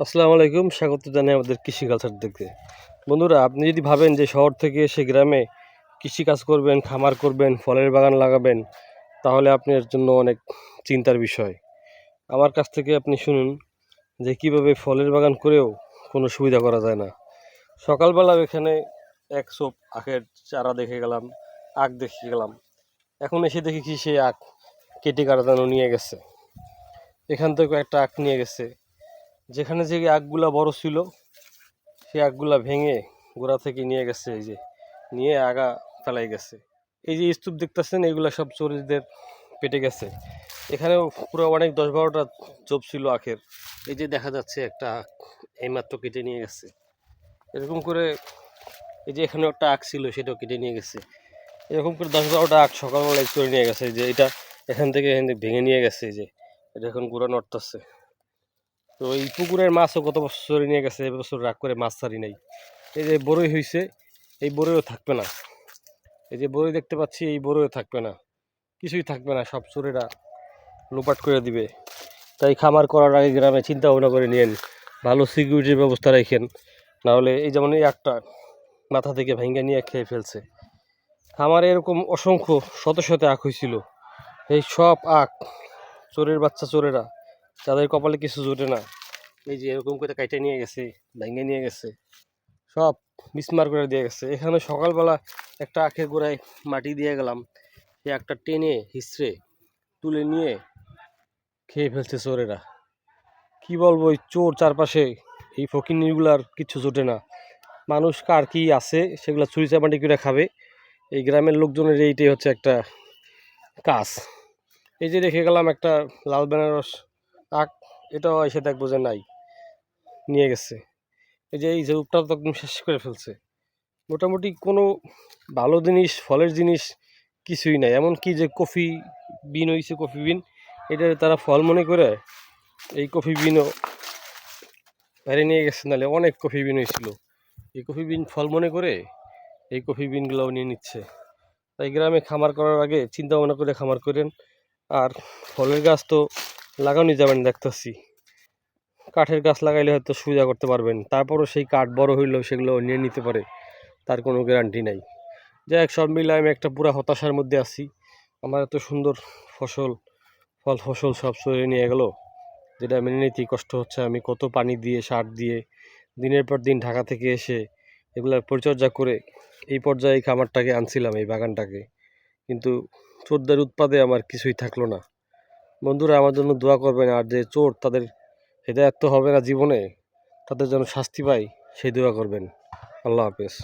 আসসালামু আলাইকুম। স্বাগত জানাই আমাদের কৃষি কালচার দেখতে। বন্ধুরা, আপনি যদি ভাবেন যে শহর থেকে এসে গ্রামে কৃষিকাজ করবেন, খামার করবেন, ফলের বাগান লাগাবেন, তাহলে আপনার জন্য অনেক চিন্তার বিষয়। আমার কাছ থেকে আপনি শুনুন যে কীভাবে ফলের বাগান করেও কোনো সুবিধা করা যায় না। সকালবেলা এখানে এক সোপ আখের চারা দেখে গেলাম, আখ দেখে গেলাম। এখন এসে দেখি কি সেই আখ কেটে কাটানো নিয়ে গেছে। এখান থেকে একটা আখ নিয়ে গেছে। যেখানে যে আগগুলা বড় ছিল, সেই আগগুলা ভেঙে গোড়া থেকে নিয়ে গেছে, এই যে নিয়ে আগা ফেলাই গেছে। এই যে স্তূপ দেখতেছেন, এগুলা সব চোরদের পেটে গেছে। এখানেও পুরো অনেক দশ বারোটা চোপ ছিল আখের। এই যে দেখা যাচ্ছে একটা এইমাত্র কেটে নিয়ে গেছে। এরকম করে এই যে এখানে একটা আখ ছিল, সেটাও কেটে নিয়ে গেছে। এরকম করে দশ বারোটা আখ সকালবেলায় চড়ে নিয়ে গেছে যে এটা এখান থেকে এখান থেকে ভেঙে নিয়ে গেছে, এই যে এটা এখন গুঁড়া নড়তেছে। তো এই পুকুরের মাছও গত বছর নিয়ে গেছে এবছর রাগ করে মাছ ছাড়ি নাই। এই যে বড়ই হয়েছে এই বড়ইও থাকবে না। এই যে বড়ই দেখতে পাচ্ছি, এই বড়ইও থাকবে না। কিছুই থাকবে না, সব চোরেরা লোপাট করে দিবে। তাই খামার করার আগে গ্রামে চিন্তা ভাবনা করে নিয়েন, ভালো সিকিউরিটির ব্যবস্থা রাখেন। নাহলে এই যেমন এই একটা মাথা থেকে ভেঙে নিয়ে খেয়ে ফেলছে। খামারে এরকম অসংখ্য শত শত আখ হয়েছিল এই সব আখ, চোরের বাচ্চা চোরেরা যাদের কপালে কিছু জোটে না। এই যে এরকম করে কাইটে নিয়ে গেছে, ভেঙে নিয়ে গেছে, সব মিসমার করে দিয়ে গেছে। এখানে সকালবেলা একটা আখের গোড়ায় মাটি দিয়ে গেলাম। সে একটা টেনে হিসড়ে তুলে নিয়ে খেয়ে ফেলছে চোরেরা। কি বলব, ওই চোর চারপাশে এই ফকিরনিগুলার কিছু জোটে না। মানুষ কার কি আছে, সেগুলো চুরি চামাটি করে খাবে। এই গ্রামের লোকজনের এইটাই হচ্ছে একটা কাজ। এই যে রেখে গেলাম একটা লাল বেনারস আখ এটাও এসে দেখব যে নাই। নিয়ে গেছে। এই যে এই ঝোপটা তো একদম শেষ করে ফেলছে। মোটামুটি কোনো ভালো জিনিস, ফলের জিনিস কিছুই নাই। এমন কি যে কফি বিন হয়েছে কফি বিন। এটা তারা ফল মনে করে, এই কফি বিনও বাইরে নিয়ে গেছে। নাহলে অনেক কফি বিন হয়েছিল এই কফি বিন ফল মনে করে, এই কফি বিনগুলোও নিয়ে নিচ্ছে। তাই গ্রামে খামার করার আগে চিন্তা ভাবনা করে খামার করেন। আর ফলের গাছ তো লাগানো যাবেন দেখতেছি। কাঠের গাছ লাগাইলে হয়তো সুবিধা করতে পারবেন। তারপরও সেই কাঠ বড় হইলেও সেগুলো নিয়ে নিতে পারে, তার কোনো গ্যারান্টি নাই। যাই হোক সব মিলে আমি একটা পুরা হতাশার মধ্যে আছি। আমার এত সুন্দর ফসল, ফল ফসল সব সরে নিয়ে গেল। যেটা মেনে নিতেই কষ্ট হচ্ছে। আমি কত পানি দিয়ে, সার দিয়ে, দিনের পর দিন ঢাকা থেকে এসে এগুলার পরিচর্যা করে এই পর্যায়ে খামারটাকে আনছিলাম, এই বাগানটাকে। কিন্তু চোদ্দার উৎপাদে আমার কিছুই থাকল না। বন্ধুরা, আমার জন্য দোয়া করবেন আর যে চোর তাদের হেদায়ত হবে না জীবনে, তাদের জন্য শাস্তি পাই, সেই দোয়া করবেন। আল্লাহ হাফেজ।